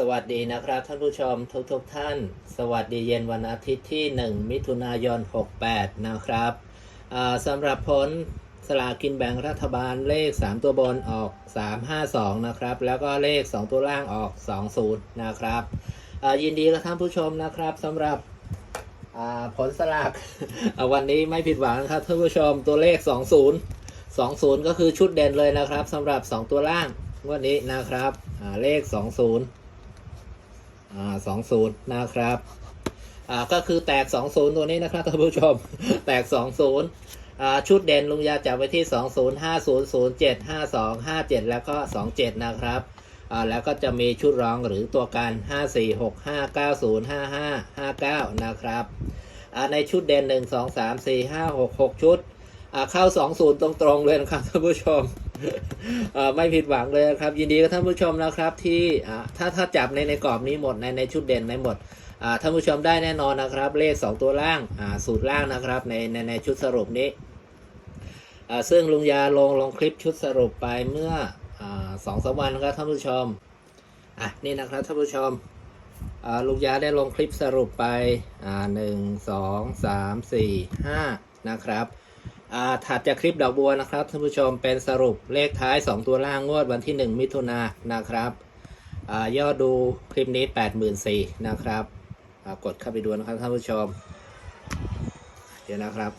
สวัสดีนะครับท่านผู้ชมทุกทุกๆท่าน สวัสดีเย็นวันอาทิตย์ที่ 1 มิถุนายน 68 นะครับสำหรับผลสลากินแบ่งรัฐบาลเลข 3 ตัวบนออก 352 นะครับ แล้วก็เลข 2 ตัวล่างออก 20 นะครับยินดีกับท่านผู้ชมนะครับสำหรับผลสลากวันนี้ไม่ผิดหวังครับท่านผู้ชมตัวเลข 20 20 ก็คือชุดเด่นเลยนะครับสำหรับ 2 ตัวล่างวันนี้นะครับอ่าเลข 20 อ่าสองศูนย์นะครับอ่าก็คือแตกสองศูนย์ตัวนี้นะครับท่านผู้ชม แตกสองศูนย์อ่าชุดเด่นลุงยาจับไว้ที่สองศูนย์ห้าศูนย์ศูนย์เจ็ดห้าสองห้าเจ็ดแล้วก็สองเจ็ดนะครับอ่าแล้วก็จะมีชุดรองหรือตัวการห้าสี่หกห้าเก้าศูนย์ห้าห้าห้าเก้านะครับอ่าในชุดเด่นหนึ่งสองสามสี่ห้าหกหกชุดอ่าเข้าสองศูนย์ตรงๆเลยนะครับท่านผู้ชม ไม่ผิดหวังเลยครับ ยินดีกับท่านผู้ชมนะครับ ที่ถ้าถ้าจับในในกรอบนี้หมดในในชุดเด่นในหมดท่านผู้ชมได้แน่นอนนะครับ เลข 2 ตัวล่างสูตรล่างนะครับในในในชุดสรุปนี้ซึ่งลุงยาลงลงคลิปชุดสรุปไปเมื่ออสองสามวันนะครับท่านผู้ชมอะนี่นะครับท่านผู้ชมลุงยาได้ลงคลิปสรุปไปหนึ่งสองสามสี่ห้านะครับ ถัดจากคลิปดอกบัวนะครับท่านผู้ชมเป็นสรุปเลขท้าย 2 ตัวล่างงวดวันที่ 1 มิถุนายนนะครับอยอดดูคลิปนี้ 84,000นะครับกดเข้าไปดูนะครับท่านผู้ชม เดี๋ยวนะครับ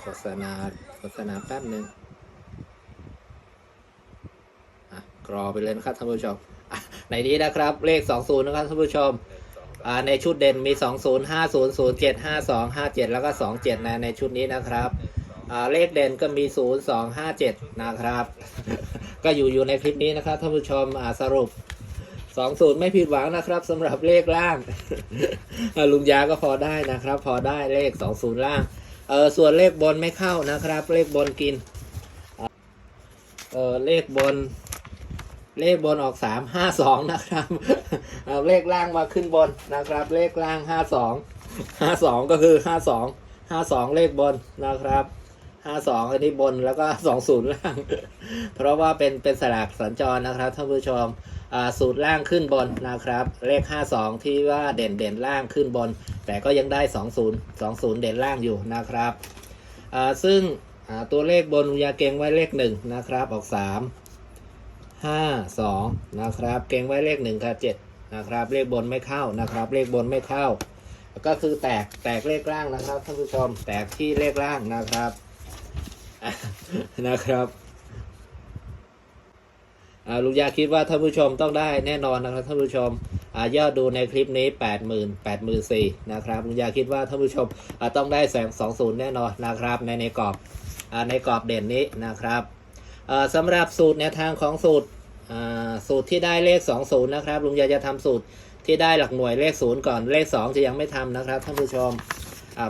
โฆษณาโฆษณาแป๊บหนึ่งกรอไปเลยนะครับท่านผู้ชมในนี้นะครับเลข 20 นะครับท่านผู้ชม ในชุดเด่นมี 2 0 5 0 0 7 5 2 5 7 แล้วก็ 27นะในชุดนี้นะครับเลขเด่นก็มี 0 2 5 7 นะครับ ก็อยู่อยู่ในคลิปนี้นะครับท่านผู้ชมสรุป 20 ไม่ผิดหวังนะครับสำหรับเลขล่าง ลุงยาก็พอได้นะครับ พอได้เลข 20 ล่างเออส่วนเลขบนไม่เข้านะครับ เลขบนกินเออเลขบน เลขบนออกสามห้าสองนะครับเอาเลขล่างมาขึ้นบนนะครับ เลขล่างห้าสองห้าสองก็คือห้าสองห้าสองเลขบนนะครับห้าสองอันนี้บนแล้วก็สองศูนย์ล่าง เพราะว่าเป็นเป็นสลากสัญจรนะครับท่านผู้ชมสูตรล่างขึ้นบนนะครับ เลขห้าสองที่ว่าเด่นเด่นล่างขึ้นบน แต่ก็ยังได้สองศูนย์สองศูนย์เด่นล่างอยู่นะครับซึ่งตัวเลขบนยาเก่งไว้เลขหนึ่งนะครับออกสามห้าสองนะครับ เก่งไว้เลขหนึ่งกับเจ็ดนะครับ เลขบนไม่เข้านะครับ เลขบนไม่เข้า ก็คือแตกแตกเลขล่างนะครับท่านผู้ชมแตกที่เลขล่างนะครับนะครับลุงยาคิดว่าท่านผู้ชมต้องได้แน่นอนนะครับท่านผู้ชมอ่ายอดดูในคลิปนี้แปดหมื่นแปดหมื่นสี่นะครับลุงยาคิดว่าท่านผู้ชมต้องได้แสงสองศูนย์แน่นอนนะครับ ในในกรอบในกรอบเด่นนี้นะครับ สำหรับสูตรแนวทางของสูตรสูตรที่ได้เลข 20 นะครับ ลุงยาจะทำสูตรที่ได้หลักหน่วยเลข 0 ก่อนเลข 2 จะยังไม่ทำนะครับท่านผู้ชม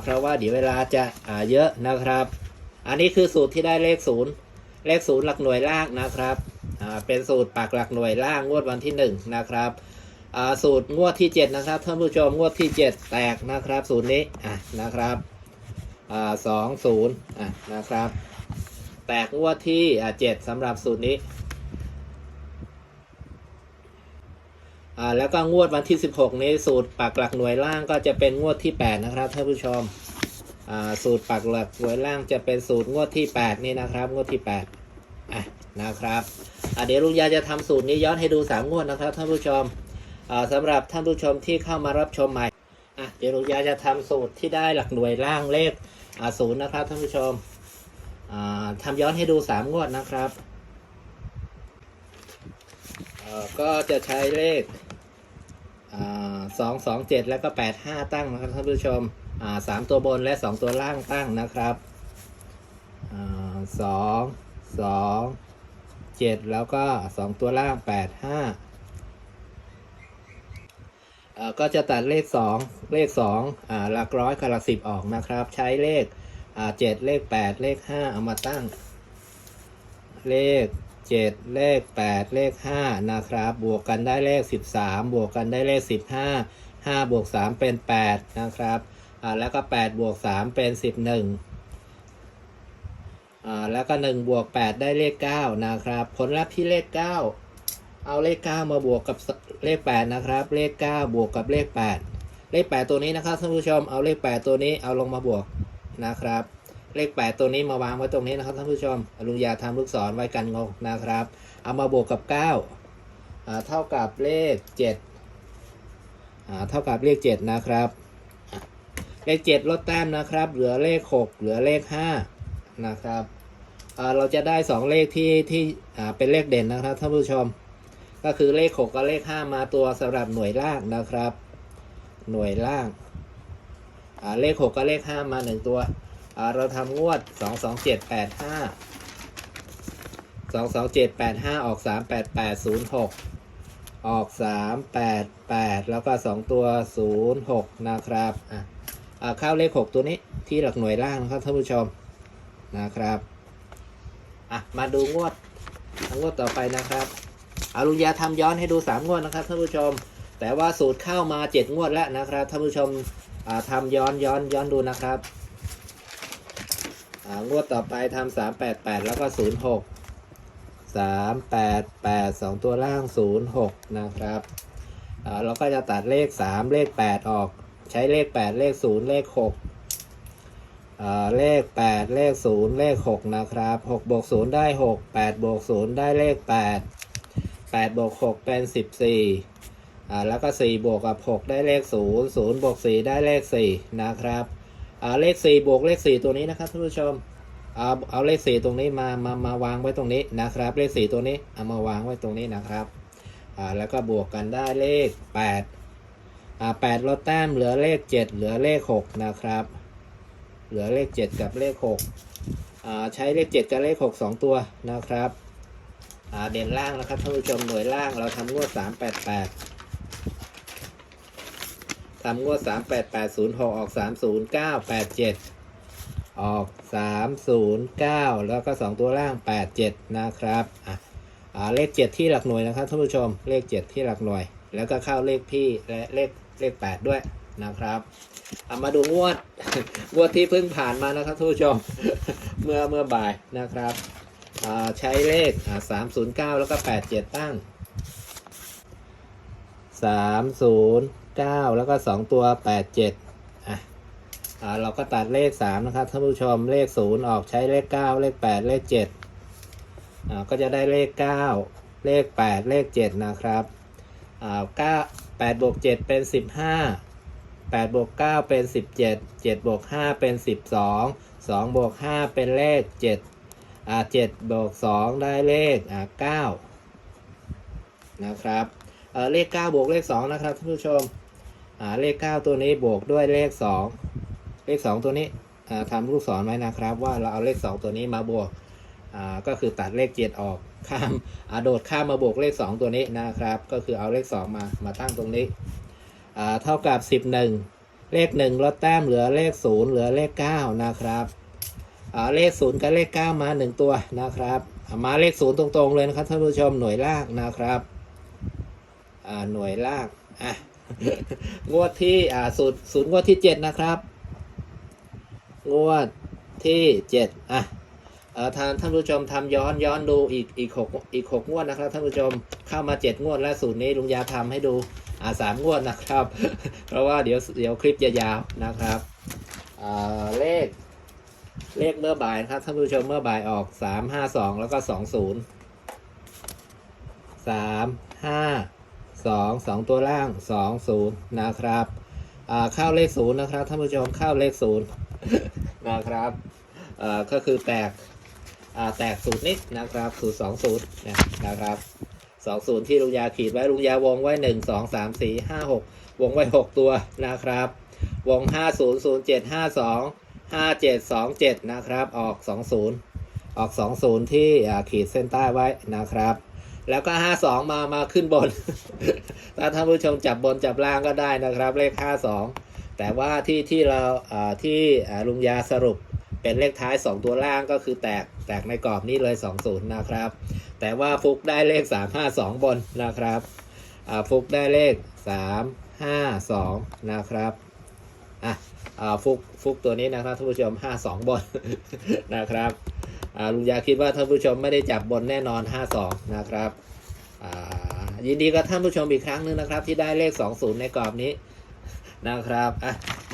เพราะว่าเดี๋ยวเวลาจะาเยอะนะครับ อันนี้คือสูตรที่ได้เลข 0 เลข 0 หลักหน่วยล่างนะครับเป็นสูตรปักหลักหน่วยล่างงวดวันที่ 1 นะครับสูตรงวดที่ 7 นะครับท่านผู้ชมงวดที่ 7 แตกนะครับสูตรนี้ะนะครับสองศูนย์ะนะครับ แตกงวดที่เจ็ดสำหรับสูตรนี้แล้วก็งวดวันที่ 16 นี้สูตรปักหลักหน่วยล่างก็จะเป็นงวดที่ 8 นะครับท่านผู้ชมสูตรปักหลักหน่วยล่างจะเป็นสูตรงวดที่ 8 นี่นะครับ งวดที่8อะนะครับเดี๋ยวลุงยาจะทำสูตรนี้ย้อนให้ดู 3 งวดนะครับท่านผู้ชมอ่าสำหรับท่านผู้ชมที่เข้ามารับชมใหม่อะเดี๋ยวลุงยาจะทำสูตรที่ได้หลักหน่วยล่างเลขศูนย์นะครับท่านผู้ชม ทำย้อนให้ดูสามงวดนะครับ ก็จะใช้เลขสองสองเจ็ดแล้วก็แปดห้าตั้งนะครับท่านผู้ชมสามตัวบนและสองตัวล่างตั้งนะครับสองสองเจ็ดแล้วก็สองตัวล่างแปดห้าก็จะตัดเลขสองเลขสองอ่าหลักร้อยกับหลักสิบออกนะครับ ใช้เลข เจ็ดเลขแปดเลขห้าเอามาตั้ง เลขเจ็ดเลขแปดเลขห้านะครับ บวกกันได้เลขสิบสามบวกกันได้เลขสิบห้าห้าบวกสามเป็นแปดนะครับอ่าแล้วก็แปดบวกสามเป็นสิบหนึ่งอ่าแล้วก็หนึ่งบวกแปดได้เลขเก้านะครับ ผลลัพธ์ที่เลขเก้าเอาเลข9มาบวกกับเลข8นะครับ เลข9บวกกับเลข8เลข8ตัวนี้นะครับท่านผู้ชมเอาเลข8ตัวนี้เอาลงมาบวก นะครับ เลข 8 ตัวนี้มาวางไว้ตรงนี้นะครับท่านผู้ชมลุงยาทำลูกศรไว้กันงงนะครับ เอามาบวกกับ9อ่าเท่ากับเลข7อ่าเท่ากับเลข 7 นะครับ เลข 7 ลดแต้มนะครับ เหลือเลข 6 เหลือเลข 5 นะครับเราจะได้ 2 เลขที่ที่เป็นเลขเด่นนะครับท่านผู้ชม ก็คือเลข 6 กับเลข 5 มาตัวสำหรับหน่วยล่างนะครับ หน่วยล่าง อ่าเลข 6กับเลข 5 มา 1 ตัวอ่าเราทำงวด 2 2 7 8 5 2 2 7 8 5 ออก 3 8 8 0 6 ออก 3 8 8 แล้วก็ 2 ตัว 0 6 นะครับอะอ่าเข้าเลข 6 ตัวนี้ที่หลักหน่วยล่างนะครับท่านผู้ชมนะครับอะมาดูงวดงวดต่อไปนะครับอารุณยาทำย้อนให้ดู 3 งวดนะครับท่านผู้ชม แต่ว่าสูตรเข้ามา 7 งวดแล้วนะครับท่านผู้ชม ทำย้อนย้อนย้อนดูนะครับงวดต่อไปทำสามแปดแปดแล้วก็ศูนย์หกสามแปดแปดสองตัวล่างศูนย์หกนะครับเราก็จะตัดเลขสามเลขแปดออก ใช้เลขแปดเลขศูนย์เลขหกเลขแปดเลขศูนย์เลขหกนะครับหกบวกศูนย์ได้หกแปดบวกศูนย์ได้เลขแปดแปดบวกหกเป็นสิบสี่ อ่าแล้วก็ 4 บวกกับ 6 ได้เลข 0 0 บวก 4 ได้เลข 4 นะครับอ่าเลข 4 บวกเลข 4 ตัวนี้นะครับท่านผู้ชมเอาเอาเลขสี่ตรงนี้มามามาวางไว้ตรงนี้นะครับ เลขสี่ตัวนี้เอามาวางไว้ตรงนี้นะครับอ่าแล้วก็บวกกันได้เลขแปดอ่าแปดลดแต้มเหลือเลขเจ็ดเหลือเลขหกนะครับ เหลือเลขเจ็ดกับเลขหกอ่าใช้เลขเจ็ดกับเลขหกสองตัวนะครับอ่าเด่นล่างนะครับท่านผู้ชมหน่วยล่างเราทำงวดสามแปดแปด ทำงวดสามแปดแปดศูนย์หกออกสามศูนย์เก้าแปดเจ็ดออก3 0 9แล้วก็2ตัวล่าง8 7นะครับอะอ่าเลข7ที่หลักหน่วยนะครับท่านผู้ชมเลข7ที่หลักหน่วย แล้วก็เข้าเลขพี่และเลขเลข8ด้วยนะครับเอามาดูงวดงวดที่เพิ่งผ่านมานะครับท่านผู้ชมเมื่อเมื่อบ่ายนะครับอ่าใช้เลขอ่า309แล้วก็87ตั้ง 9 แล้วก็ 2 ตัว 87อะอ่าเราก็ตัดเลข 3 นะครับท่านผู้ชมเลข 0 ออกใช้เลข 9 เลข 8 เลข7อ่าก็จะได้เลข 9 เลข 8 เลข 7 นะครับอ่า9 8บวก7เป็น 15 8บวก9เป็น 17 7บวก5เป็น 12 2บวก5เป็นเลข7อ่า7บวก2ได้เลขอ่า9นะครับเออเลข 9 บวกเลข 2 นะครับท่านผู้ชมาเลข 9 ตัวนี้บวกด้วยเลข 2 เลข 2 ตัวนี้ทำลูกศรไว้นะครับ ว่าเราเอาเลข 2 ตัวนี้มาบวกก็คือตัดเลข 7 ออกข้ามอ่าโดดข้ามมาบวกเลข 2 ตัวนี้นะครับ ก็คือเอาเลข 2 มามาตั้งตรงนี้เท่ากับ 11 เลข 1 ลดแต้มเหลือเลข 0 เหลือเลข 9 นะครับเลข 0 กับเลข 9 มา 1 ตัวนะครับ มาเลข 0 ตรงๆเลยนะครับท่านผู้ชมหน่วยลางนะครับหน่วยลางอะ งวดที่อ่าศูนย์ศูนย์งวดที่เจ็ดนะครับ งวดที่เจ็ดอะเอ่อทางท่านผู้ชมทำย้อนย้อนดูอีกอีกหกอีกหกงวดนะครับท่านผู้ชมเข้ามาเจ็ดงวดและสูตรนี้ลุงยาทำให้ดูอ่าสามงวดนะครับ เพราะว่าเดี๋ยวเดี๋ยวคลิปจะยาวนะครับอ่าเลขเลขเมื่อบ่ายครับท่านผู้ชมเมื่อบ่ายออกสามห้าสองแล้วก็สองศูนย์สามห้า สองสองตัวล่างสองศูนย์นะครับเข้าเลขศูนย์นะครับท่านผู้ชมเข้าเลขศูนย์นะครับก็คือแตกแตกสูตรนี้นะครับสูตรสองศูนย์นะครับสองศูนย์ที่ลุงยาขีดไว้ลุงยาวงไว้หนึ่งสองสามสี่ห้าหกวงไว้หกตัวนะครับ วงห้าศูนย์ศูนย์เจ็ดห้าสองห้าเจ็ดสองเจ็ดนะครับ ออกสองศูนย์ออกสองศูนย์ที่ขีดเส้นใต้ไว้นะครับ แล้วก็52มามาขึ้นบน ถ้าท่านผู้ชมจับบนจับล่างก็ได้นะครับ เลข52แต่ว่าที่ที่เราที่อ่าลุงยาสรุปเป็นเลขท้าย 2 ตัวล่างก็คือแตกแตกในกรอบนี้เลย 20 นะครับ แต่ว่าฟุกได้เลข 352 บนนะครับฟุกได้เลข 352 นะครับอะอ่าฟุกฟุกตัวนี้นะครับท่านผู้ชม 52 บนนะครับ ลุงยาคิดว่าท่านผู้ชมไม่ได้จับบนแน่นอน 52 นะครับยินดีกับท่านผู้ชมอีกครั้งหนึงนะครับ ที่ได้เลข 20 ในกรอบนี้นะครับ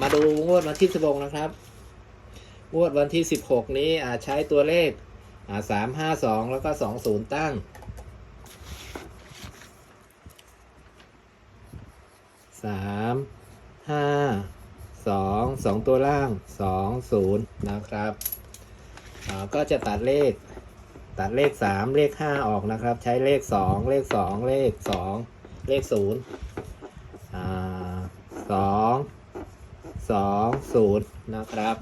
มาดูงวดวันที่ 16 นะครับ งวดวันที่ 16 นี้ใช้ตัวเลข 352 แล้วก็ 20 ตั้งสามห้าสองสองตัวล่างสองศูนย์นะครับ ก็จะตัดเลข ตัดเลขสามเลขห้าออกนะครับ ใช้เลขสองเลขสองเลขสองเลขศูนย์สองสองศูนย์นะครับ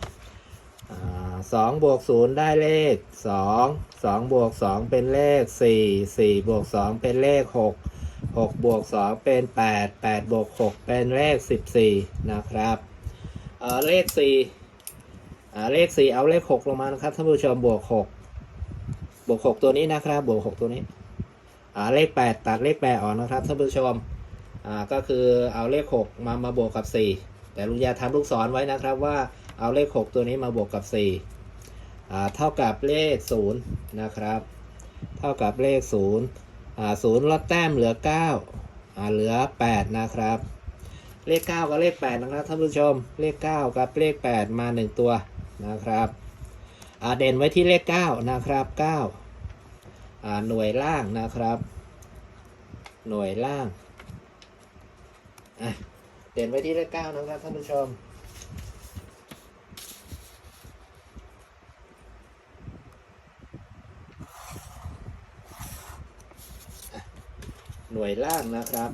สองบวกศูนย์ได้เลขสองสองบวกสองเป็นเลขสี่สี่บวกสองเป็นเลขหกหกบวกสองเป็นแปดแปดบวกหกเป็นเลขสิบสี่นะครับเเลขสี่าเลขสี่เอาเลขหกลงมานะครับท่านผู้ชมบวกหกบวกหกตัวนี้นะครับบวกหกตัวนี้อ่าเลขแปดตัดเลขแปดออกนะครับท่านผู้ชมอ่าก็คือเอาเลขหกมามาบวกกับสี่แต่ลุงยาทำลูกศรไว้นะครับว่าเอาเลขหกตัวนี้มาบวกกับสี่อ่าเท่ากับเลขศูนย์นะครับ เท่ากับเลขศูนย์อ่าศูนย์ลดแต้มเหลือเก้าอ่าเหลือแปดนะครับเลขเก้ากับเลขแปดนะครับท่านผู้ชมเลขเก้ากับเลขแปดมาหนึ่งตัว นะครับเด่นไว้ที่เลขเก้านะครับเก้าหน่วยล่างนะครับ หน่วยล่าง เด่นไว้ที่เลขเก้านะครับท่านผู้ชม หน่วยล่างนะครับ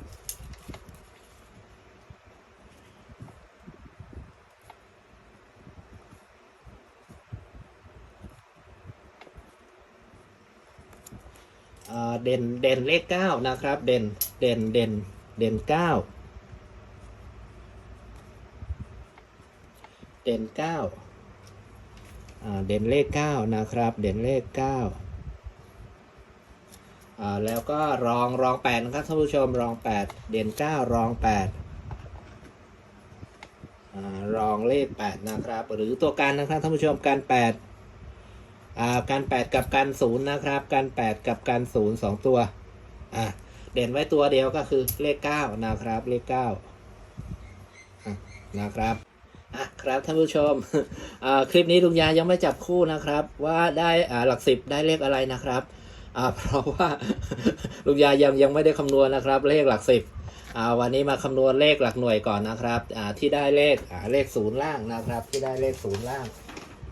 เด่นเด่นเลขเก้านะครับ เด่นเด่นเด่นเด่นเก้าเด่นเก้าเด่นเลขเก้านะครับ เด่นเลขเก้าแล้วก็รองรองแปดนะครับท่านผู้ชมรองแปดเด่นเก้ารองแปดรองเลขแปดนะครับ หรือตัวการนะครับท่านผู้ชมการแปด อ่าการ8กับการศูนย์นะครับ การ8กับการศูนย์สองตัวอ่าเด่นไว้ตัวเดียวก็คือเลข9นะครับ เลข9อะนะครับอะครับท่านผู้ชมอ่าคลิปนี้ลุงยายังไม่จับคู่นะครับ ว่าได้อ่าหลักสิบได้เลขอะไรนะครับอ่าเพราะว่าลุงยายังยังไม่ได้คำนวณนะครับ เลขหลักสิบอ่าวันนี้มาคำนวณเลขหลักหน่วยก่อนนะครับอ่าที่ได้เลขอ่าเลขศูนย์ล่างนะครับ ที่ได้เลขศูนย์ล่าง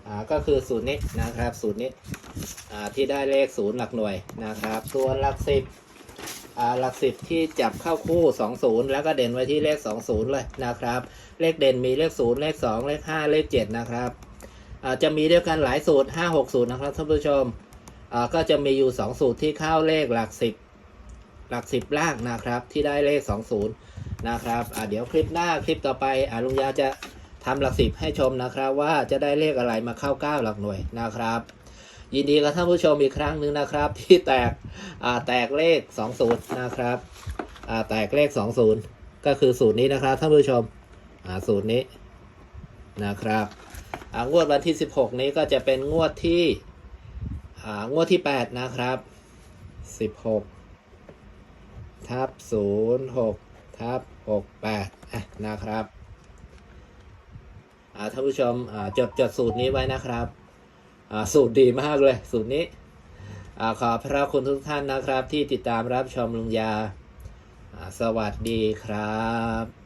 อ่าก็คือสูตรนี้นะครับสูตรนี้อ่าที่ได้เลขศูนย์หลักหน่วยนะครับส่วนหลักสิบอ่าหลักสิบที่จับเข้าคู่ 20 แล้วก็เด่นไว้ที่เลข 20 เลยนะครับ เลขเด่นมีเลข 0 เลข 2 เลข 5 เลข 7 นะครับอ่าจะมีเด้วกันหลายสูตร 5 6สูตรนะครับท่านผู้ชมอ่าก็จะมีอยู่ 2 สูตรที่เข้าเลขหลัก 10 หลัก 10 ล่างนะครับที่ได้เลข 20 นะครับอ่าเดี๋ยวคลิปหน้าคลิปต่อไปอ่าลุงยาจะ ทำหลักสิบให้ชมนะครับว่าจะได้เลขอะไรมาเข้าเก้าหลักหน่วยนะครับ ยินดีกับท่านผู้ชมอีกครั้งหนึ่งนะครับ ที่แตกอ่าแตกเลข2 0นย์นะครับอ่าแตกเลข2 0ก็คือสูตรนี้นะครับท่านผู้ชมอ่าสูตรนี้นะครับอ่างวดวันที่ 16 นี้ก็จะเป็นงวดที่อ่างวดที่ 8 นะครับ 16 ทับ 06 ทับ 68อะนะครับ ท่านผู้ชมอ่าจดจดสูตรนี้ไว้นะครับอ่าสูตรดีมากเลย สูตรนี้อ่าขอพระคุณทุกท่านนะครับ ที่ติดตามรับชมลุงยา สวัสดีครับ